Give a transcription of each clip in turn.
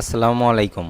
আসসালামু আলাইকুম।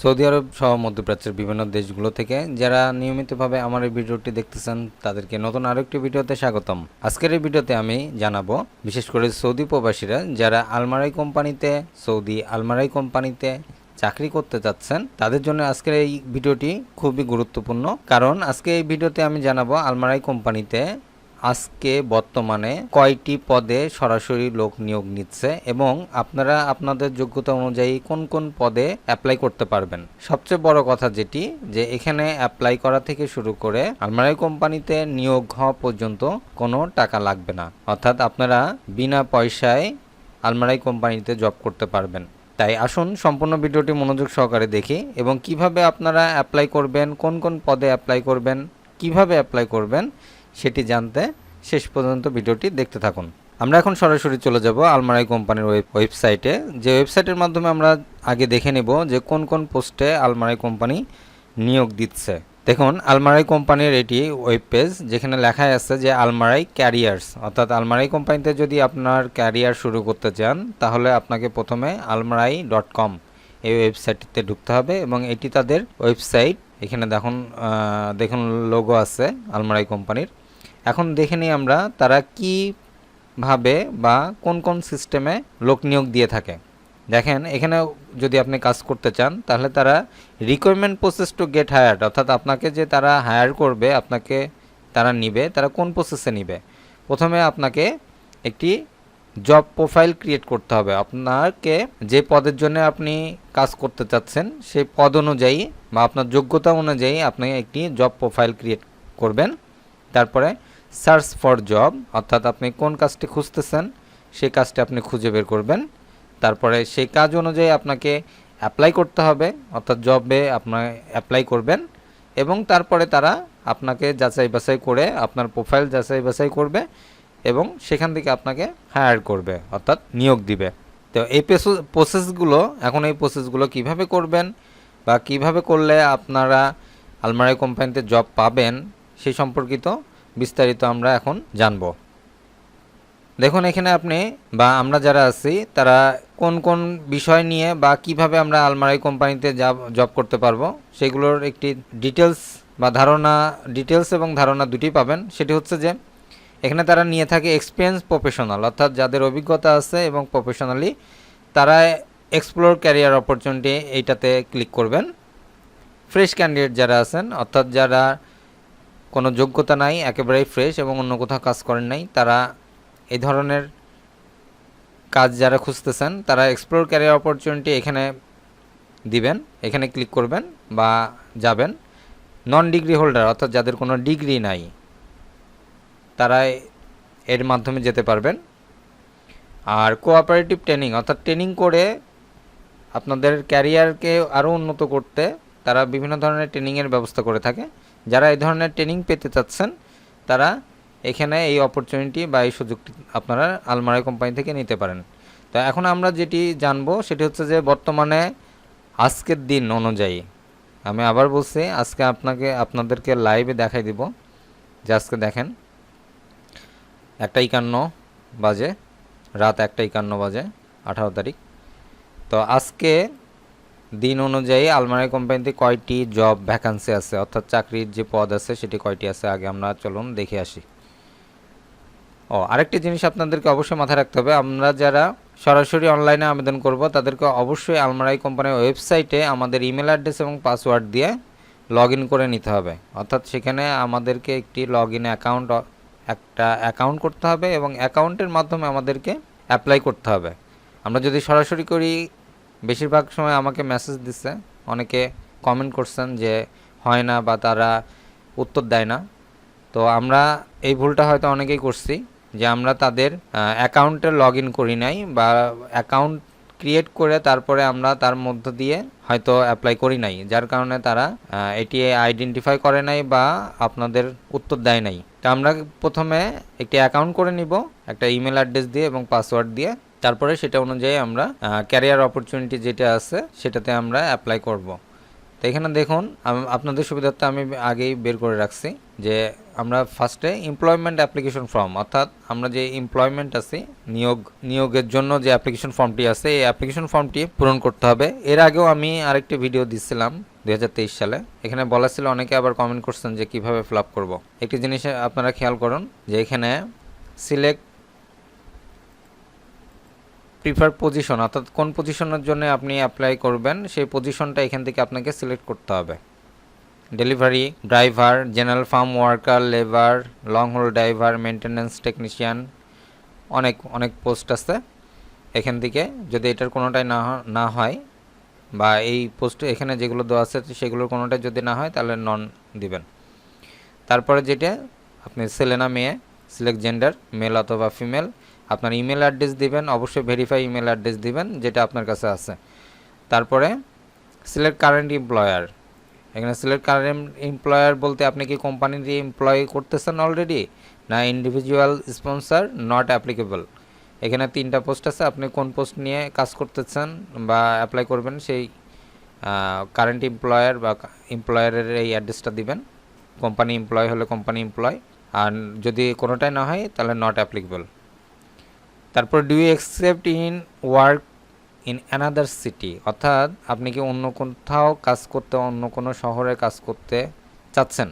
সৌদি আরব সহ মধ্যপ্রাচ্যের বিভিন্ন দেশগুলো থেকে যারা নিয়মিতভাবে আমার এই ভিডিওটি দেখতেছেন, তাদেরকে নতুন আরেকটি ভিডিওতে স্বাগতম। আজকের এই ভিডিওতে আমি জানাব, বিশেষ করে সৌদি প্রবাসীরা যারা আলমারাই কোম্পানিতে, সৌদি আলমারাই কোম্পানিতে চাকরি করতে চাচ্ছেন, তাদের জন্য আজকের এই ভিডিওটি খুবই গুরুত্বপূর্ণ। কারণ আজকে এই ভিডিওতে আমি জানাব আলমারাই কোম্পানিতে আজকে বর্তমানে কয়টি পদে সরাসরি লোক নিয়োগ নিচ্ছে এবং আপনারা আপনাদের যোগ্যতা অনুযায়ী কোন কোন পদে অ্যাপ্লাই করতে পারবেন? সবচেয়ে বড় কথা যেটি, যে এখানে অ্যাপ্লাই করা থেকে শুরু করে আলমারাই কোম্পানিতে নিয়োগ হওয়া পর্যন্ত কোনো টাকা লাগবে না। অর্থাৎ আপনারা বিনা পয়সায় আলমারাই কোম্পানিতে জব করতে পারবেন। তাই আসুন সম্পূর্ণ ভিডিওটি মনোযোগ সহকারে দেখি এবং কীভাবে আপনারা অ্যাপ্লাই করবেন, কোন কোন পদে অ্যাপ্লাই করবেন, কীভাবে অ্যাপ্লাই করবেন সেটি জানতে শেষ পর্যন্ত ভিডিওটি দেখতে থাকুন। আমরা এখন সরাসরি চলে যাব আলমারাই কোম্পানির ওয়েব ওয়েবসাইটে। যে ওয়েবসাইটের মাধ্যমে আমরা আগে দেখে নেব যে কোন কোন পোস্টে আলমারাই কোম্পানি নিয়োগ দিচ্ছে। দেখুন আলমারাই কোম্পানির এটি ওয়েব পেজ যেখানে লেখা আছে যে আলমারাই ক্যারিয়ার্স। অর্থাৎ আলমারাই কোম্পানিতে যদি আপনার ক্যারিয়ার শুরু করতে চান, তাহলে আপনাকে প্রথমে আলমারাই ডট কম এই ওয়েবসাইটটিতে ঢুকতে হবে এবং এটি তাদের ওয়েবসাইট। এখানে দেখুন দেখুন লোগো আছে আলমারাই কোম্পানির। এখন দেখে নিই আমরা তারা কীভাবে বা কোন কোন সিস্টেমে লোক নিয়োগ দিয়ে থাকে। দেখেন, এখানে যদি আপনি কাজ করতে চান, তাহলে তারা requirement process to get hired অর্থাৎ আপনাকে যে তারা হায়ার করবে, আপনাকে তারা নিবে, তারা কোন প্রসেসে নিবে? প্রথমে আপনাকে একটি জব প্রোফাইল ক্রিয়েট করতে হবে। আপনাকে যে পদের জন্য আপনি কাজ করতে চাচ্ছেন, সেই পদ অনুযায়ী বা আপনার যোগ্যতা অনুযায়ী আপনি একটি জব প্রোফাইল ক্রিয়েট করবেন। তারপরে সার্চ ফর জব, অর্থাৎ আপনি কোন কাজটি খুঁজতেছেন, সেই কাজটি আপনি খুঁজে বের করবেন। তারপরে সেই কাজ অনুযায়ী আপনাকে অ্যাপ্লাই করতে হবে, অর্থাৎ জবে আপনার অ্যাপ্লাই করবেন এবং তারপরে তারা আপনাকে যাচাই বাছাই করে আপনার প্রোফাইল যাচাই বাছাই করবে এবং সেখান থেকে আপনাকে হায়ার করবে, অর্থাৎ নিয়োগ দিবে। তো এই প্রসেসগুলো এখন এই প্রসেসগুলো কীভাবে করবেন বা কীভাবে করলে আপনারা আলমারাই কোম্পানিতে জব পাবেন সেই সম্পর্কিত বিস্তারিত আমরা এখন জানব। দেখুন, এখানে আপনি বা আমরা যারা আছি, তারা কোন কোন বিষয় নিয়ে বা কীভাবে আমরা আলমারাই কোম্পানিতে জব করতে পারব, সেগুলোর একটি ডিটেলস বা ধারণা, ডিটেলস এবং ধারণা দুটি পাবেন। সেটি হচ্ছে যে, এখানে তারা নিয়ে থাকে এক্সপিরিয়েন্স প্রফেশনাল অর্থাৎ যাদের অভিজ্ঞতা আছে এবং প্রফেশনালি তারা এক্সপ্লোর ক্যারিয়ার অপরচুনিটি এইটাতে ক্লিক করবেন। ফ্রেশ ক্যান্ডিডেট যারা আছেন, অর্থাৎ যারা কোনো যোগ্যতা নাই, একেবারেই ফ্রেশ এবং অন্য কোথাও কাজ করেন নাই, তারা এই ধরনের কাজ যারা খুঁজতেছেন, তারা এক্সপ্লোর ক্যারিয়ার অপরচুনিটি এখানে দিবেন, এখানে ক্লিক করবেন বা যাবেন। নন ডিগ্রি হোল্ডার অর্থাৎ যাদের কোনো ডিগ্রি নাই, তারা এর মাধ্যমে যেতে পারবেন। আর কোঅপারেটিভ ট্রেনিং অর্থাৎ ট্রেনিং করে আপনাদের ক্যারিয়ারকে আরও উন্নত করতে তারা বিভিন্ন ধরনের ট্রেনিংয়ের ব্যবস্থা করে থাকে। যারা এই ধরনের ট্রেনিং পেতে চাচ্ছেন, তারা এখানে এই অপরচুনিটি বা এই সুযোগটি আপনারা আলমারাই কোম্পানি থেকে নিতে পারেন। তো এখন আমরা যেটি জানব, সেটি হচ্ছে যে বর্তমানে আজকের দিন অনুযায়ী, আমি আবার বলছি, আজকে আপনাকে, আপনাদেরকে লাইভে দেখাই দিব। যে আজকে দেখেন, একটা একান্ন বাজে, রাত একটা একান্ন বাজে, আঠারো তারিখ। তো আজকে দিন অনুযায়ী আলমারি কোম্পানিতে কয়টি জব ভ্যাকান্সি আছে? অর্থাৎ চাকরির যে পদ আছে, সেটি কয়টি আছে? আগে আমরা চলুন দেখে আসি। ও, আরেকটি জিনিস আপনাদেরকে অবশ্যই মাথায় রাখতে হবে। আমরা যারা সরাসরি অনলাইনে আবেদন করব, তাদেরকে অবশ্যই আলমারাই কোম্পানির ওয়েবসাইটে আমাদের ইমেল অ্যাড্রেস এবং পাসওয়ার্ড দিয়ে লগ করে নিতে হবে। অর্থাৎ সেখানে আমাদেরকে একটি লগ ইন অ্যাকাউন্ট একটা অ্যাকাউন্ট করতে হবে এবং অ্যাকাউন্টের মাধ্যমে আমাদেরকে অ্যাপ্লাই করতে হবে। আমরা যদি সরাসরি করি বেশিরভাগ সময় আমাকে মেসেজ দিচ্ছে। অনেকে কমেন্ট করছেন যে, হয় না বা তারা উত্তর দেয় না। তো আমরা এই ভুলটা হয়তো অনেকেই করছি যে আমরা তাদের অ্যাকাউন্টে লগ ইন করি নাই বা অ্যাকাউন্ট ক্রিয়েট করে তারপরে আমরা তার মধ্য দিয়ে হয়তো অ্যাপ্লাই করি নাই, যার কারণে তারা এটি আইডেন্টিফাই করে নাই বা আপনাদের উত্তর দেয় নাই। তা আমরা প্রথমে একটি অ্যাকাউন্ট করে নিব, একটা ইমেল অ্যাড্রেস দিয়ে এবং পাসওয়ার্ড দিয়ে। তারপরে সেটা অনুযায়ী আমরা ক্যারিয়ার অপরচুনিটি যেটা আছে সেটাতে আমরা অ্যাপ্লাই করব। তো এখানে দেখুন আপনাদের সুবিধার্থে আমি আগেই বের করে রাখছি যে আমরা ফার্স্টে এমপ্লয়মেন্ট অ্যাপ্লিকেশন ফর্ম অর্থাৎ আমরা যে এমপ্লয়মেন্ট আছে, নিয়োগ, নিয়োগের জন্য যে অ্যাপ্লিকেশন ফর্মটি আছে, এই অ্যাপ্লিকেশন ফর্মটি পূরণ করতে হবে। এর আগেও আমি আরেকটি ভিডিও দিচ্ছিলাম দুই হাজার তেইশ সালে। এখানে বলা ছিল, অনেকে আবার কমেন্ট করছেন যে কীভাবে ফিল আপ করব। একটি জিনিস আপনারা খেয়াল করুন যে এখানে সিলেক্ট প্রিফার পজিশন অর্থাৎ কোন পজিশনের জন্য আপনি অ্যাপ্লাই করবেন, সেই পজিশনটা এখান থেকে আপনাকে সিলেক্ট করতে হবে। Delivery driver general farm worker labour long haul driver maintenance technician অনেক অনেক পোস্ট আছে। এখান থেকে যদি এটার কোনোটাই না না হয়, বা এই পোস্ট এখানে যেগুলো দেওয়া আছে, সেগুলোর কোনোটাই যদি না হয়, তাহলে নন দিবেন। তারপরে যেটা, আপনি ছেলে না মেয়ে সিলেক্ট জেন্ডার মেল অথবা ফিমেল আপনার ইমেল অ্যাড্রেস দিবেন, অবশ্যই ভেরিফাই ইমেল অ্যাড্রেস দিবেন, যেটা আপনার কাছে আছে। তারপরে সিলেক্ট কারেন্ট এমপ্লয়ার এখানে সিলেক্ট কারেন্ট এমপ্লয়ার বলতে আপনি কি কোম্পানি দিয়ে এমপ্লয় করতেছেন অলরেডি না ইন্ডিভিজুয়াল স্পন্সর নট অ্যাপ্লিকেবল এখানে তিনটা পোস্ট আছে, আপনি কোন পোস্ট নিয়ে কাজ করতেছেন বা অ্যাপ্লাই করবেন, সেই কারেন্ট এমপ্লয়ার বা এমপ্লয়ারের এই অ্যাড্রেসটা দিবেন। কোম্পানি এমপ্লয় হলে কোম্পানি এমপ্লয় আর যদি কোনোটাই না হয়, তাহলে নট অ্যাপ্লিকেবল তারপর do you accept in work in another city অর্থাৎ আপনি কি অন্য কোথাও কাজ করতে, অন্য কোনো শহরে কাজ করতে চাচ্ছেন?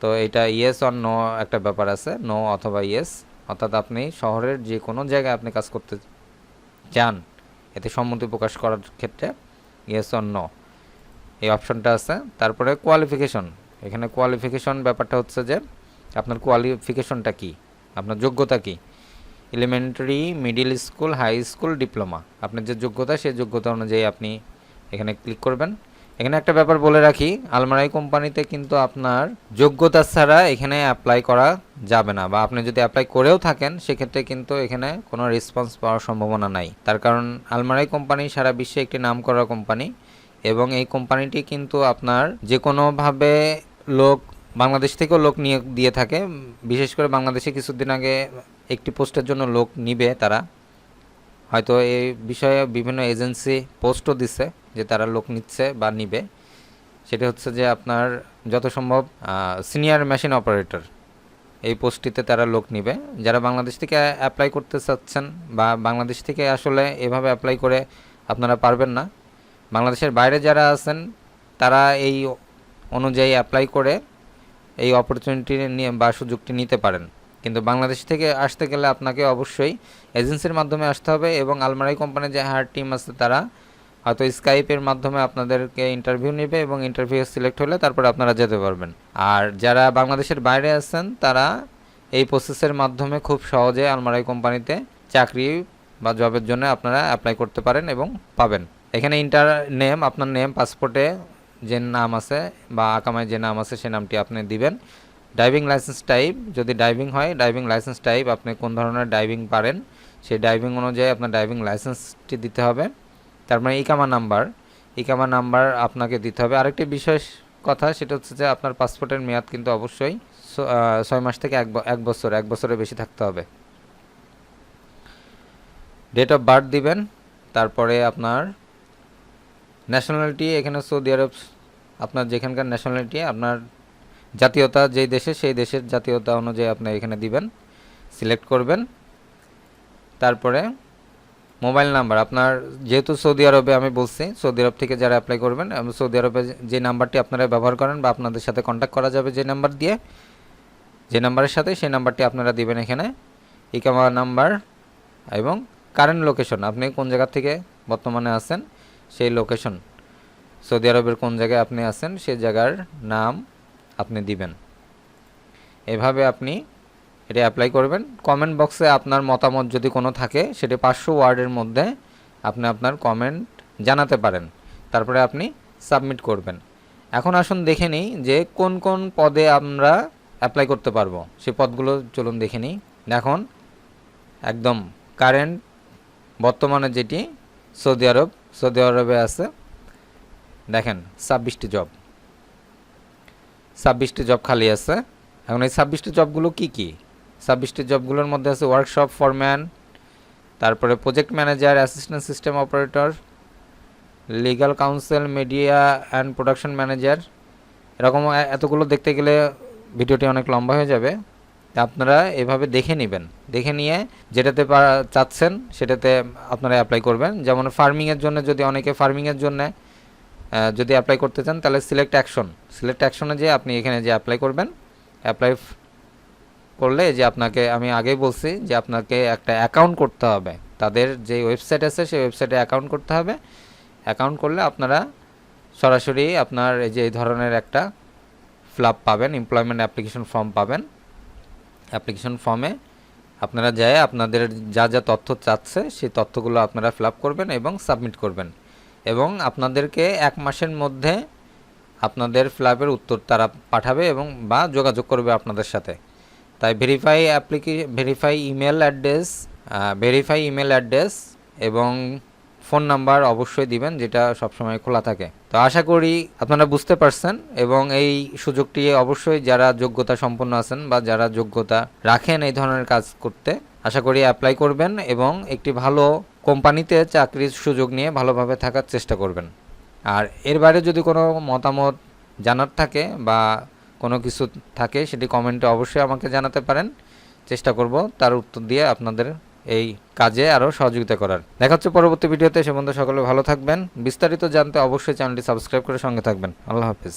তো এটা ইয়েস অর নো একটা ব্যাপার আছে। নো অথবা ইয়েস অর্থাৎ আপনি শহরের যে কোনো জায়গায় আপনি কাজ করতে চান। এতে সম্মতি প্রকাশ করার ক্ষেত্রে ইয়েস অর নো এই অপশনটা আছে। তারপরে কোয়ালিফিকেশন এখানে কোয়ালিফিকেশন ব্যাপারটা হচ্ছে যে আপনার কোয়ালিফিকেশনটা কি? আপনার যোগ্যতা কি? Elementary middle school high school diploma আপনার যে যোগ্যতা, সেই যোগ্যতা অনুযায়ী আপনি এখানে ক্লিক করবেন। এখানে একটা ব্যাপার বলে রাখি আলমারাই কোম্পানিতে কিন্তু আপনার যোগ্যতা ছাড়া এখানে অ্যাপ্লাই করা যাবে না বা আপনি যদি অ্যাপ্লাই করেও থাকেন, সেক্ষেত্রে কিন্তু এখানে কোনো রেসপন্স পাওয়ার সম্ভাবনা নাই। তার কারণ আলমারাই কোম্পানি সারা বিশ্বে একটি নাম করা কোম্পানি এবং এই কোম্পানিটি কিন্তু আপনার যে কোনোভাবে লোক বাংলাদেশ থেকেও লোক নিয়োগ দিয়ে থাকে। বিশেষ করে বাংলাদেশে কিছুদিন আগে একটি পোস্টের জন্য লোক নিবে তারা। হয়তো এই বিষয়ে বিভিন্ন এজেন্সি পোস্টও দিচ্ছে যে তারা লোক নিচ্ছে বা নিবে। সেটা হচ্ছে যে আপনার যত সম্ভব সিনিয়র মেশিন অপারেটর এই পোস্টটিতে তারা লোক নিবে। যারা বাংলাদেশ থেকে অ্যাপ্লাই করতে চাচ্ছেন বা বাংলাদেশ থেকে আসলে এভাবে অ্যাপ্লাই করে আপনারা পারবেন না। বাংলাদেশের বাইরে যারা আছেন, তারা এই অনুযায়ী অ্যাপ্লাই করে এই অপরচুনিটি নিয়ে বা সুযোগটি নিতে পারেন। কিন্তু বাংলাদেশ থেকে আসতে গেলে আপনাকে অবশ্যই এজেন্সির মাধ্যমে আসতে হবে এবং আলমারাই কোম্পানির যে হায়ার টিম আছে তারা হয়তো স্কাইপের মাধ্যমে আপনাদেরকে ইন্টারভিউ নেবে এবং ইন্টারভিউ সিলেক্ট হলে তারপরে আপনারা যেতে পারবেন। আর যারা বাংলাদেশের বাইরে আছেন, তারা এই প্রসেসের মাধ্যমে খুব সহজে আলমারাই কোম্পানিতে চাকরি বা জবের জন্য আপনারা অ্যাপ্লাই করতে পারেন এবং পাবেন। এখানে ইন্টার নেম আপনার নেম পাসপোর্টে যে নাম আছে বা আকামায় যে নাম আছে সে নামটি আপনি দিবেন। ড্রাইভিং লাইসেন্স টাইপ যদি ড্রাইভিং হয় ড্রাইভিং লাইসেন্স টাইপ আপনি কোন ধরনের ড্রাইভিং পারেন, সেই ড্রাইভিং অনুযায়ী আপনার ড্রাইভিং লাইসেন্সটি দিতে হবে। তারপরে ইকামা নাম্বার ইকামা নাম্বার আপনাকে দিতে হবে। আরেকটি বিশেষ কথা, সেটা হচ্ছে যে আপনার পাসপোর্টের মেয়াদ কিন্তু অবশ্যই ছয় মাস থেকে এক এক বছর, এক বছরের বেশি থাকতে হবে। ডেট অফ বার্থ দিবেন, তারপরে আপনার ন্যাশনালিটি এখানে সৌদি আরব, আপনার যেখানকার ন্যাশনালিটি আপনার জাতীয়তা যেই দেশে, সেই দেশের জাতীয়তা অনুযায়ী আপনি এখানে দিবেন, সিলেক্ট করবেন। তারপরে মোবাইল নাম্বার, আপনার যেহেতু সৌদি আরবে আমি বলছি, সৌদি আরব থেকে যারা অ্যাপ্লাই করবেন এবং সৌদি আরবে যে- নাম্বারটি আপনারা ব্যবহার করেন বা আপনাদের সাথে কন্ট্যাক্ট করা যাবে যে নাম্বার দিয়ে, যে নাম্বারের সাথে সেই নাম্বারটি আপনারা দিবেন এখানে। ইকামা নাম্বার এবং কারেন্ট লোকেশন আপনি কোন জায়গা থেকে বর্তমানে আছেন, সেই লোকেশন সৌদি আরবের কোন জায়গায় আপনি আছেন, সেই জায়গার নাম আপনি দিবেন। এভাবে আপনি এটা অ্যাপ্লাই করবেন কমেন্ট বক্সে আপনার মতামত যদি কোনো থাকে, সেটি পাঁচশো ওয়ার্ডের মধ্যে আপনি আপনার কমেন্ট জানাতে পারেন। তারপরে আপনি সাবমিট করবেন। এখন আসুন দেখে নিই যে কোন কোন পদে আমরা অ্যাপ্লাই করতে পারব। সেই পদগুলো চলুন দেখে নিই। এখন একদম কারেন্ট বর্তমানে যেটি সৌদি আরব, সৌদি আরবে আছে। দেখেন, ছাব্বিশটি জব ছাব্বিশটি জব খালি আছে। এখন এই ছাব্বিশটি জবগুলো কি কি? ছাব্বিশটি জবগুলোর মধ্যে আছে ওয়ার্কশপ ফরম্যান তারপরে project manager assistant system operator legal counsel media and production manager এরকম এতগুলো দেখতে গেলে ভিডিওটি অনেক লম্বা হয়ে যাবে। আপনারা এভাবে দেখে নেবেন। দেখে নিয়ে যেটাতে চাচ্ছেন সেটাতে আপনারা অ্যাপ্লাই করবেন। যেমন ফার্মিংয়ের জন্য যদি অনেকে ফার্মিংয়ের জন্য যদি অ্যাপ্লাই করতে চান, তাহলে সিলেক্ট অ্যাকশন সিলেক্ট অ্যাকশনে যে আপনি এখানে যে অ্যাপ্লাই করবেন অ্যাপ্লাই করলে যে আপনাকে, আমি আগেই বলছি যে আপনাকে একটা অ্যাকাউন্ট করতে হবে। তাদের যে ওয়েবসাইট আছে, সেই ওয়েবসাইটে অ্যাকাউন্ট করতে হবে। অ্যাকাউন্ট করলে আপনারা সরাসরি আপনার এই যে এই ধরনের একটা ফ্লাপ পাবেন এমপ্লয়মেন্ট অ্যাপ্লিকেশন ফর্ম পাবেন। অ্যাপ্লিকেশন ফর্মে আপনারা যায় আপনাদের যা যা তথ্য চাচ্ছে, সেই তথ্যগুলো আপনারা ফিল করবেন এবং সাবমিট করবেন। এবং আপনাদেরকে এক মাসের মধ্যে আপনাদের ফ্ল্যাপের উত্তর তারা পাঠাবে এবং বা যোগাযোগ করবে আপনাদের সাথে। তাই verify অ্যাপ্লিকে verify email address verify email address এবং ফোন নাম্বার অবশ্যই দিবেন, যেটা সবসময় খোলা থাকে। তো আশা করি আপনারা বুঝতে পারছেন এবং এই সুযোগটি অবশ্যই যারা যোগ্যতা সম্পন্ন আছেন বা যারা যোগ্যতা রাখেন এই ধরনের কাজ করতে, আশা করি অ্যাপ্লাই করবেন এবং একটি ভালো কোম্পানিতে চাকরির সুযোগ নিয়ে ভালোভাবে থাকার চেষ্টা করবেন। আর এর বাইরে যদি কোনো মতামত জানার থাকে বা কোনো কিছু থাকে, সেটি কমেন্টে অবশ্যই আমাকে জানাতে পারেন। চেষ্টা করব তার উত্তর দিয়ে আপনাদের এই কাজে আরও সহযোগিতা করার। দেখা হচ্ছে পরবর্তী ভিডিওতে, সে বন্ধু সকলে ভালো থাকবেন। বিস্তারিত জানতে অবশ্যই চ্যানেলটি সাবস্ক্রাইব করে সঙ্গে থাকবেন। আল্লাহ হাফিজ।